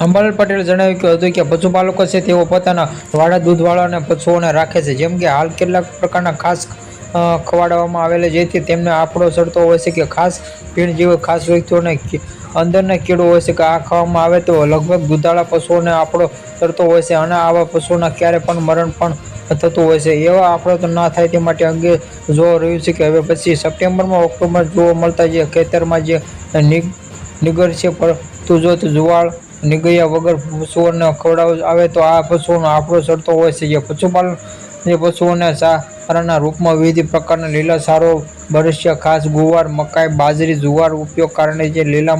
અંબાલાલ પટેલે જણાવ્યું હતું કે પશુપાલકો છે તેઓ પોતાના વાડા દૂધવાળા અને પશુઓને રાખે છે. જેમ કે હાલ કેટલાક પ્રકારના ખાસ ખવડાવવામાં આવેલા જેથી તેમને આફડો સડતો હોય છે કે ખાસ ભીણ જેવો ખાસ વ્યક્તિઓને અંદરના કીડો હોય છે કે આ ખાવામાં આવે તો લગભગ દૂધાળા પશુઓને આફડો સડતો હોય છે અને આવા પશુઓના ક્યારે પણ મરણ પણ થતું હોય છે. એવા આપણો તો ના થાય તે માટે અંગે જોવા રહ્યું છે કે હવે પછી સપ્ટેમ્બરમાં ઓક્ટોબર જોવા મળતા જે ખેતરમાં જે નિગ- નિગર છે, પરંતુ જો જુવાળ નિગયા વગર પશુઓને ખવડાવવા આવે, તો આ પશુઓનો આપણો ચડતો હોય છે. જે પશુપાલન જે પશુઓને ચારાના રૂપમાં વિવિધ પ્રકારના લીલા સારો, બરસિયા, ખાસ ગુવાર, મકાઈ, બાજરી, જુવાર ઉપયોગ કારણે જે લીલા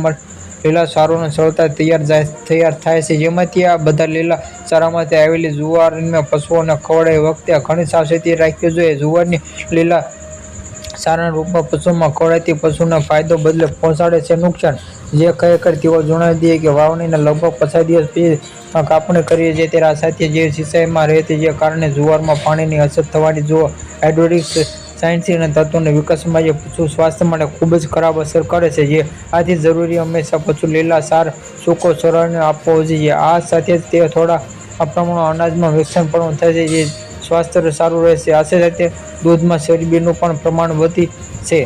લીલા સારોને સરળતા તૈયાર જાય, તૈયાર થાય છે. જેમાંથી આ બધા લીલા ચારામાંથી આવેલી જુવારને પશુઓને ખવડાવી વખતે ઘણી સાવચેતી રાખવી જોઈએ. જુવારની લીલા સારા રૂપમાં પશુમાં ખવડાવતી પશુને ફાયદો બદલે પહોંચાડે છે નુકસાન. જે ખરેખર તેઓ જણાવી દઈએ કે વાવણીને લગભગ પચાસ દિવસ પછી કાપણી કરીએ છીએ. ત્યારે આ સાથે જે સિંચાઈમાં રહેતી જે કારણે જુવારમાં પાણીની અછત થવાની જુઓ. હાઇડ્રોલિક્સ, સાયન્સી અને તત્વોના વિકાસમાં જે પશુ સ્વાસ્થ્ય માટે ખૂબ જ ખરાબ અસર કરે છે. જે આથી જરૂરી હંમેશા પશુ લીલા સાર, સૂકો સરળને આપવો જોઈએ. આ સાથે જ તે થોડા પ્રમાણમાં અનાજમાં વેચાણ પણ થાય છે. જે સ્વાસ્થ્ય સારું રહેશે. આ સાથે દૂધમાં ચરબીનું પણ પ્રમાણ વધી છે.